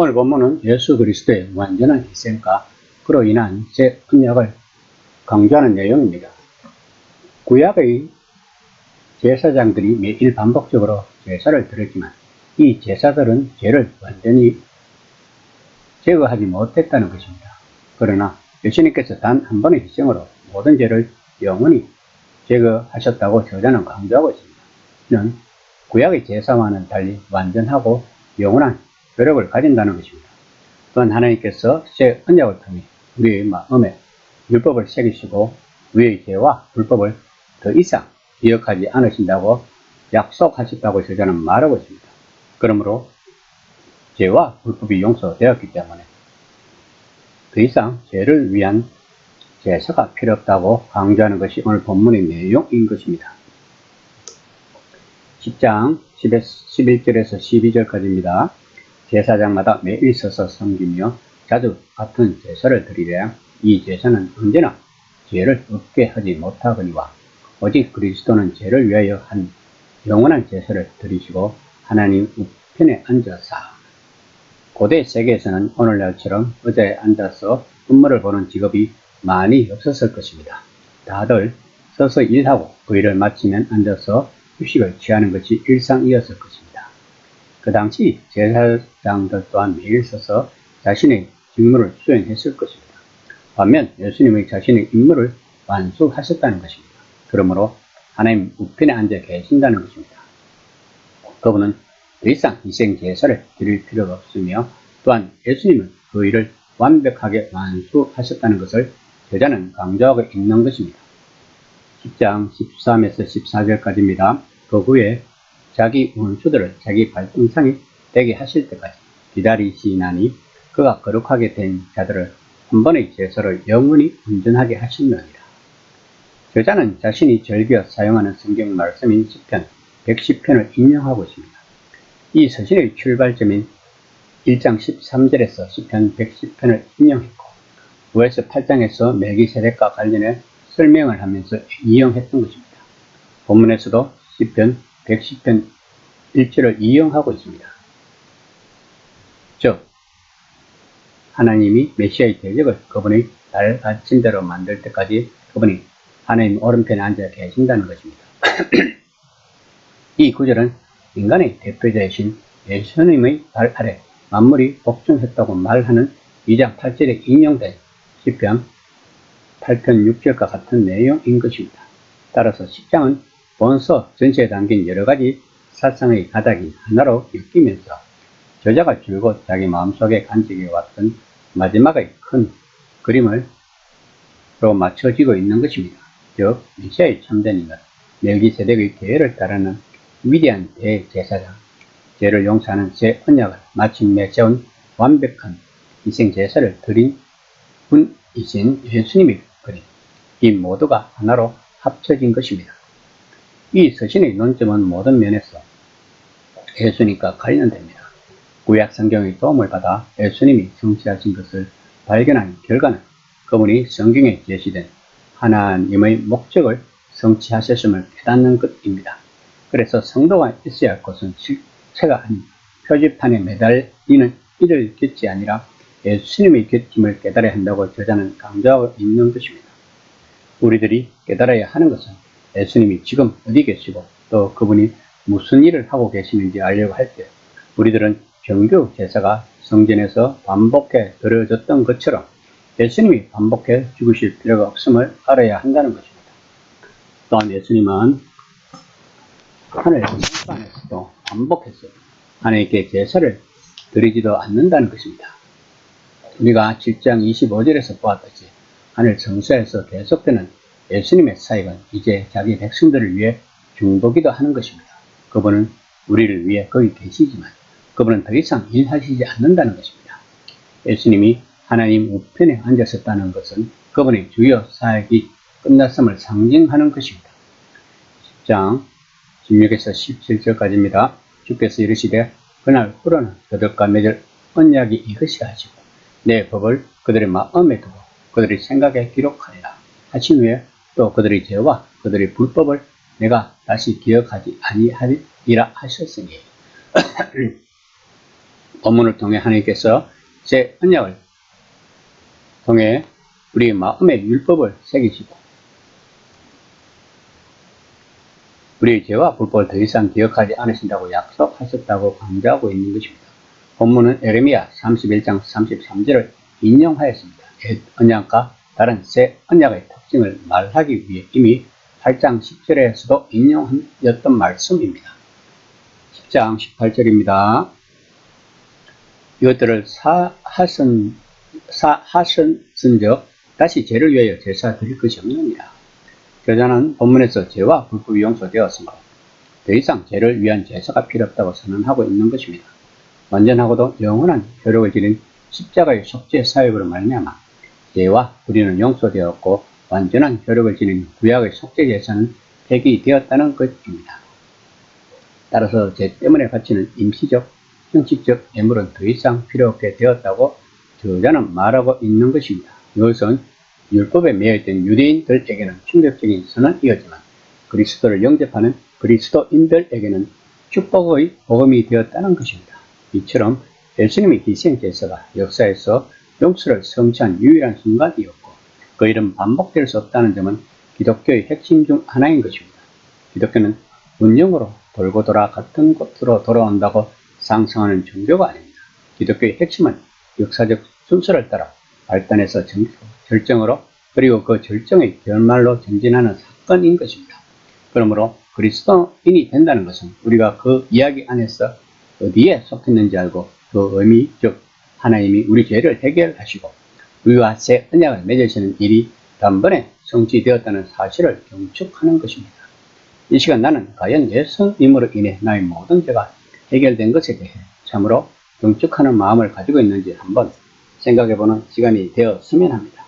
오늘 본문은 예수 그리스도의 완전한 희생과 그로 인한 제 언약을 강조하는 내용입니다. 구약의 제사장들이 매일 반복적으로 제사를 드렸지만 이 제사들은 죄를 완전히 제거하지 못했다는 것입니다. 그러나 예수님께서 단 한 번의 희생으로 모든 죄를 영원히 제거하셨다고 저자는 강조하고 있습니다. 이는 구약의 제사와는 달리 완전하고 영원한 효력을 가진다는 것입니다. 또한 하나님께서 새 언약을 통해 우리의 마음에 율법을 새기시고 우리의 죄와 불법을 더 이상 기억하지 않으신다고 약속하셨다고 저자는 말하고 있습니다. 그러므로 죄와 불법이 용서되었기 때문에 더 이상 죄를 위한 제사가 필요 없다고 강조하는 것이 오늘 본문의 내용인 것입니다. 10장 11절에서 12절까지입니다. 제사장마다 매일 서서 섬기며 자주 같은 제사를 드리되 이 제사는 언제나 죄를 없게 하지 못하거니와 오직 그리스도는 죄를 위하여 한 영원한 제사를 드리시고 하나님 우편에 앉아사 고대 세계에서는 오늘날처럼 의자에 앉아서 업무를 보는 직업이 많이 없었을 것입니다. 다들 서서 일하고 그 일을 마치면 앉아서 휴식을 취하는 것이 일상이었을 것입니다. 그 당시 제사장들 또한 매일 서서 자신의 직무를 수행했을 것입니다. 반면 예수님의 자신의 임무를 완수하셨다는 것입니다. 그러므로 하나님 우편에 앉아 계신다는 것입니다. 그분은 더 이상 희생 제사를 드릴 필요가 없으며 또한 예수님은 그 일을 완벽하게 완수하셨다는 것을 여자는 강조하고 있는 것입니다. 10장 13에서 14절까지입니다. 그 후에 자기 원수들을 자기 발등상이 되게 하실 때까지 기다리시나니 그가 거룩하게 된 자들을 한 번의 제사를 영원히 온전하게 하시느니라. 저자는 자신이 즐겨 사용하는 성경 말씀인 10편 110편을 인용하고 있습니다. 이 서신의 출발점인 1장 13절에서 10편 110편을 인용했고 5에서 8장에서 mel기세덱과 관련해 설명을 하면서 이용했던 것입니다. 본문에서도 10편 110편 1절을 이용하고 있습니다. 즉 하나님이 메시아의 대적을 그분의 날 아침 대로 만들 때까지 그분이 하나님 오른편에 앉아 계신다는 것입니다. 이 구절은 인간의 대표자이신 예수님의 발 아래 만물이 복종했다고 말하는 2장 8절에 인용된 10편 8편 6절과 같은 내용인 것입니다. 따라서 10장은 본서 전체에 담긴 여러 가지 사상의 가닥이 하나로 엮이면서 저자가 줄곧 자기 마음속에 간직해 왔던 마지막의 큰 그림을 로 맞춰지고 있는 것입니다. 즉, 미시아의 참된 인은 멜기세덱의 계획을 따르는 위대한 대제사장, 죄를 용서하는 제 언약을 마침 내 세운 완벽한 희생 제사를 드린 분이신 예수님의 그림, 이 모두가 하나로 합쳐진 것입니다. 이 서신의 논점은 모든 면에서 예수님과 관련됩니다. 구약 성경의 도움을 받아 예수님이 성취하신 것을 발견한 결과는 그분이 성경에 제시된 하나님의 목적을 성취하셨음을 깨닫는 것입니다. 그래서 성도가 있어야 할 것은 실체가 아닌 표지판에 매달리는 이들 곁이 아니라 예수님의 곁임을 깨달아야 한다고 저자는 강조하고 있는 것입니다. 우리들이 깨달아야 하는 것은 예수님이 지금 어디 계시고 또 그분이 무슨 일을 하고 계시는지 알려고 할 때 우리들은 정규 제사가 성전에서 반복해 드려졌던 것처럼 예수님이 반복해 죽으실 필요가 없음을 알아야 한다는 것입니다. 또한 예수님은 하늘 성산에서도 반복해서 하나님께 제사를 드리지도 않는다는 것입니다. 우리가 7장 25절에서 보았듯이 하늘 성소에서 계속되는 예수님의 사역은 이제 자기 백성들을 위해 중보기도 하는 것입니다. 그분은 우리를 위해 거기 계시지만 그분은 더 이상 일하시지 않는다는 것입니다. 예수님이 하나님 우편에 앉았었다는 것은 그분의 주요 사역이 끝났음을 상징하는 것입니다. 10장 16에서 17절까지입니다. 주께서 이르시되 그날 후로는 그들과 맺을 언약이 이것이 하시고 내 법을 그들의 마음에 두고 그들의 생각에 기록하리라 하신 후에 또 그들의 죄와 그들의 불법을 내가 다시 기억하지 아니하리라 하셨으니 본문을 통해 하나님께서 새 언약을 통해 우리 마음의 율법을 새기시고 우리의 죄와 불법을 더 이상 기억하지 않으신다고 약속하셨다고 강조하고 있는 것입니다. 본문은 에레미야 31장 33절을 인용하였습니다. 옛 언약과 다른 새 언약의 특징을 말하기 위해 이미 8장 10절에서도 인용하였던 말씀입니다. 10장 18절입니다. 이것들을 사하선, 사하선적 다시 죄를 위하여 제사 드릴 것이 없느니라. 저자는 본문에서 죄와 불법이 용서되었으므로 더 이상 죄를 위한 제사가 필요 없다고 선언하고 있는 것입니다. 완전하고도 영원한 효력을 지닌 십자가의 속죄 사역으로 말미암아 죄와 불의는 용서되었고 완전한 효력을 지닌 구약의 속죄 제사는 폐기되었다는 것입니다. 따라서 죄 때문에 바치는 임시적, 형식적 예물은 더 이상 필요 없게 되었다고 저자는 말하고 있는 것입니다. 이것은 율법에 매여있던 유대인들에게는 충격적인 선언이었지만 그리스도를 영접하는 그리스도인들에게는 축복의 복음이 되었다는 것입니다. 이처럼 예수님의 희생 제사가 역사에서 용서를 성취한 유일한 순간이었고 그 일은 반복될 수 없다는 점은 기독교의 핵심 중 하나인 것입니다. 기독교는 운명으로 돌고 돌아 같은 곳으로 돌아온다고 상상하는 종교가 아닙니다. 기독교의 핵심은 역사적 순서를 따라 발단해서 정- 절정으로 그리고 그 절정의 결말로 전진하는 사건인 것입니다. 그러므로 그리스도인이 된다는 것은 우리가 그 이야기 안에서 어디에 속했는지 알고 그 의미, 즉 하나님이 우리 죄를 해결하시고 우리와 새 언약을 맺으시는 일이 단번에 성취되었다는 사실을 경축하는 것입니다. 이 시간 나는 과연 예수님으로 인해 나의 모든 죄가 해결된 것에 대해 참으로 경축하는 마음을 가지고 있는지 한번 생각해보는 시간이 되었으면 합니다.